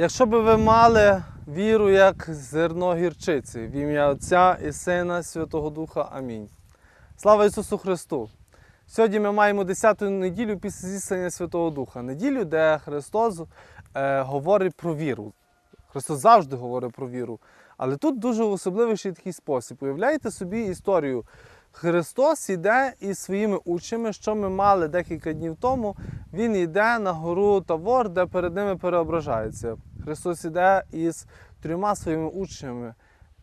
Якщо би ви мали віру як зерно гірчиці, в ім'я Отця і Сина, Святого Духа. Амінь. Слава Ісусу Христу! Сьогодні ми маємо 10-ту неділю після зіслання Святого Духа. Неділю, де Христос е, говорить про віру. Христос завжди говорить про віру. Але тут дуже особливий ще такий спосіб. Уявляєте собі історію. Христос йде із своїми учнями, що ми мали декілька днів тому. Він йде на гору Тавор, де перед ними переображається. Христос йде із трьома своїми учнями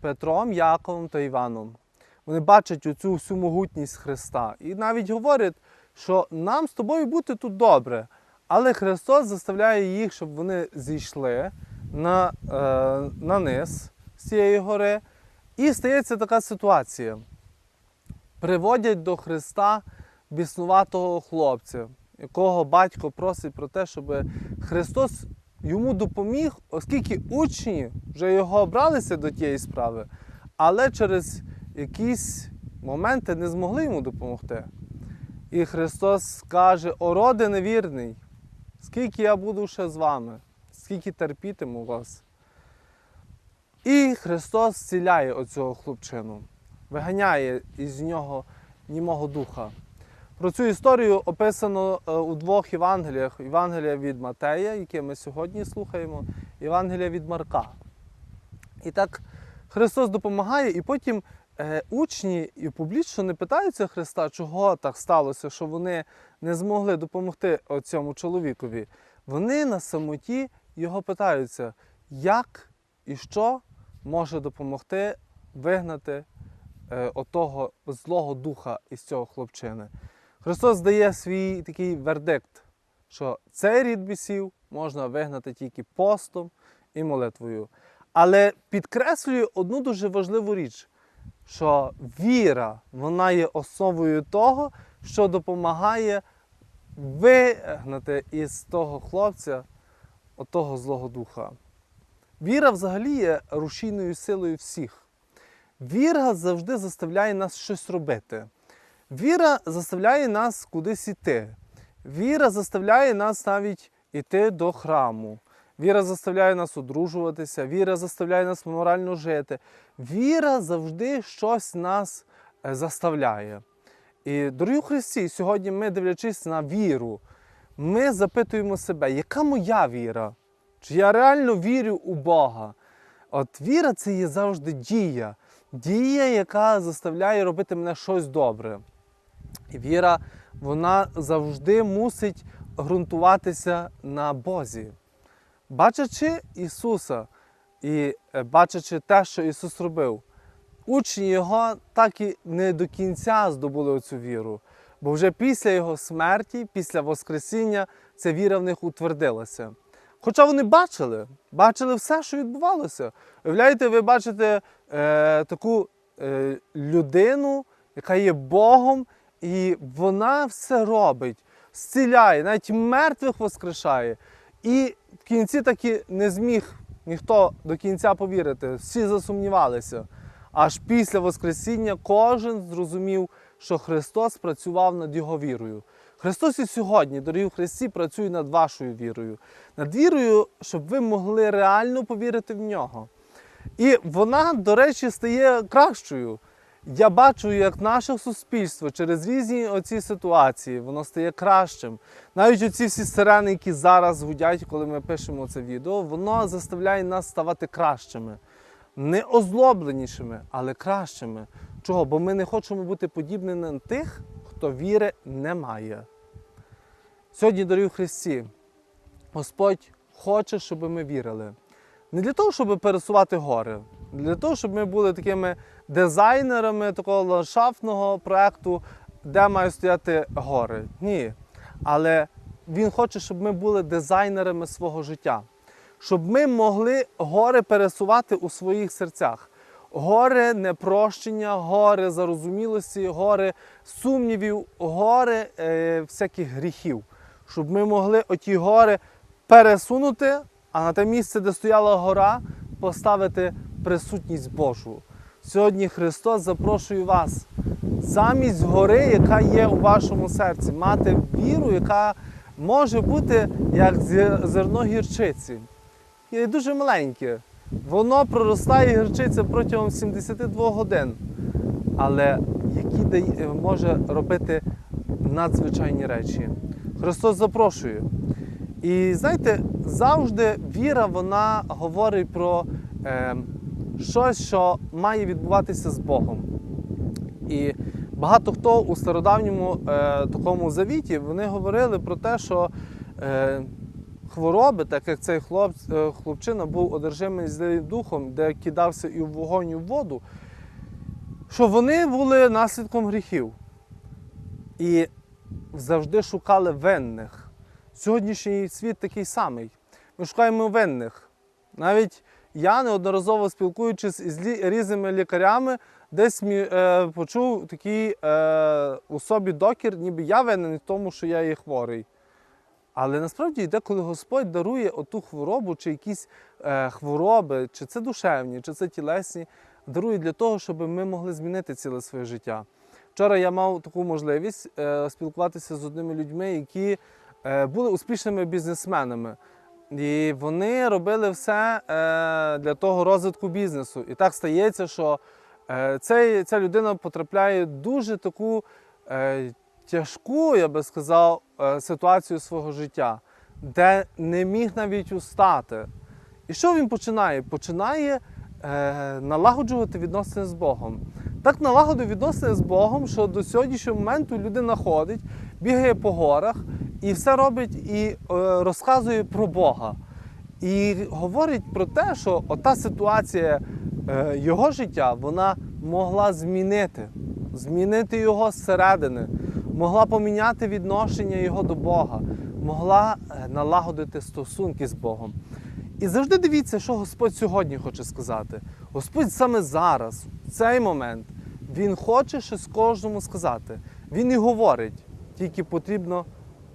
Петром, Яковом та Іваном. Вони бачать оцю всю могутність Христа і навіть говорять, що нам з тобою бути тут добре. Але Христос заставляє їх, щоб вони зійшли на, е, на низ з цієї гори. І стається така ситуація. Приводять до Христа біснуватого хлопця, якого батько просить про те, щоб Христос йому допоміг, оскільки учні вже його обралися до тієї справи, але через якісь моменти не змогли йому допомогти. І Христос каже: О, роде невірний, скільки я буду ще з вами, скільки терпітиму вас. І Христос зціляє оцього хлопчину, виганяє із нього німого духа. Про цю історію описано е, у двох Євангеліях: Євангелія від Матея, яке ми сьогодні слухаємо, Євангелія від Марка. І так Христос допомагає, і потім е, учні і публічно не питаються Христа, чого так сталося, що вони не змогли допомогти цьому чоловікові. Вони на самоті його питаються, як і що може допомогти вигнати отого злого духа із цього хлопчини. Христос дає свій такий вердикт, що цей рід бісів можна вигнати тільки постом і молитвою. Але підкреслює одну дуже важливу річ, що віра вона є основою того, що допомагає вигнати із того хлопця отого злого духа. Віра взагалі є рушійною силою всіх. Віра завжди заставляє нас щось робити. Віра заставляє нас кудись іти. Віра заставляє нас навіть іти до храму. Віра заставляє нас одружуватися, віра заставляє нас морально жити. Віра завжди щось нас е, заставляє. І, дорогі Христі, сьогодні ми, дивлячись на віру, ми запитуємо себе, яка моя віра? Чи я реально вірю у Бога? От віра це є завжди дія, дія, яка заставляє робити мене щось добре. І віра, вона завжди мусить ґрунтуватися на Бозі. Бачачи Ісуса і е, бачачи те, що Ісус робив, учні Його так і не до кінця здобули оцю віру. Бо вже після Його смерті, після Воскресіння, ця віра в них утвердилася. Хоча вони бачили, бачили все, що відбувалося. Уявляєте, ви бачите е, таку е, людину, яка є Богом, і вона все робить, зціляє, навіть мертвих воскрешає. І в кінці таки не зміг ніхто до кінця повірити. Всі засумнівалися. Аж після Воскресіння кожен зрозумів, що Христос працював над його вірою. Христос і сьогодні, дорогі в Христі, працює над вашою вірою, над вірою, щоб ви могли реально повірити в нього. І вона, до речі, стає кращою. Я бачу, як наше суспільство через різні оці ситуації воно стає кращим. Навіть оці всі сирени, які зараз гудять, коли ми пишемо це відео, воно заставляє нас ставати кращими. Не озлобленішими, але кращими. Чого? Бо ми не хочемо бути подібними на тих, хто віри не має. Сьогодні, дорогі Христі, Господь хоче, щоб ми вірили. Не для того, щоб пересувати гори, для того, щоб ми були такими дизайнерами такого ландшафтного проекту, де мають стояти гори. Ні. Але Він хоче, щоб ми були дизайнерами свого життя, щоб ми могли гори пересувати у своїх серцях. Гори непрощення, гори зарозумілості, гори сумнівів, гори е, всяких гріхів, щоб ми могли оті гори пересунути, а на те місце, де стояла гора, поставити присутність Божу. Сьогодні Христос запрошує вас замість гори, яка є у вашому серці, мати віру, яка може бути як зерно гірчиці. є дуже маленьке. Воно проростає гірчиця протягом 72 годин. Але які може робити надзвичайні речі. Христос запрошує. І знаєте, завжди віра вона говорить про е, щось, що має відбуватися з Богом. І багато хто у стародавньому е, такому завіті вони говорили про те, що е, хвороби, так як цей хлоп, е, хлопчина був одержимий злим духом, де кидався і в вогонь, і в воду, що вони були наслідком гріхів. І завжди шукали винних. Сьогоднішній світ такий самий. Ми шукаємо винних. Навіть я неодноразово спілкуючись із різними лікарями, десь е, почув такий е, у собі докір, ніби я винен в тому, що я є хворий. Але насправді йде, коли Господь дарує оту хворобу, чи якісь е, хвороби, чи це душевні, чи це тілесні, дарує для того, щоб ми могли змінити ціле своє життя. Вчора я мав таку можливість е, спілкуватися з одними людьми, які е, були успішними бізнесменами. І вони робили все е, для того розвитку бізнесу. І так стається, що е, цей, ця людина потрапляє в дуже таку е, тяжку, я би сказав, е, ситуацію свого життя, де не міг навіть устати. І що він починає? Починає е, налагоджувати відносини з Богом. Так налагодив відносини з Богом, що до сьогоднішнього моменту людина ходить, бігає по горах і все робить і е, розказує про Бога. І говорить про те, що ота ситуація е, його життя вона могла змінити, змінити його зсередини, могла поміняти відношення його до Бога, могла е, налагодити стосунки з Богом. І завжди дивіться, що Господь сьогодні хоче сказати. Господь саме зараз, в цей момент, Він хоче щось кожному сказати. Він і говорить, тільки потрібно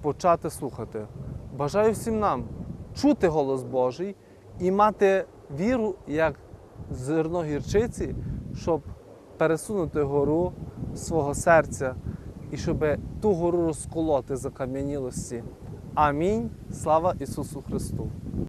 почати слухати. Бажаю всім нам чути голос Божий і мати віру як зерно гірчиці, щоб пересунути гору свого серця і щоб ту гору розколоти закам'янілості. Амінь. Слава Ісусу Христу!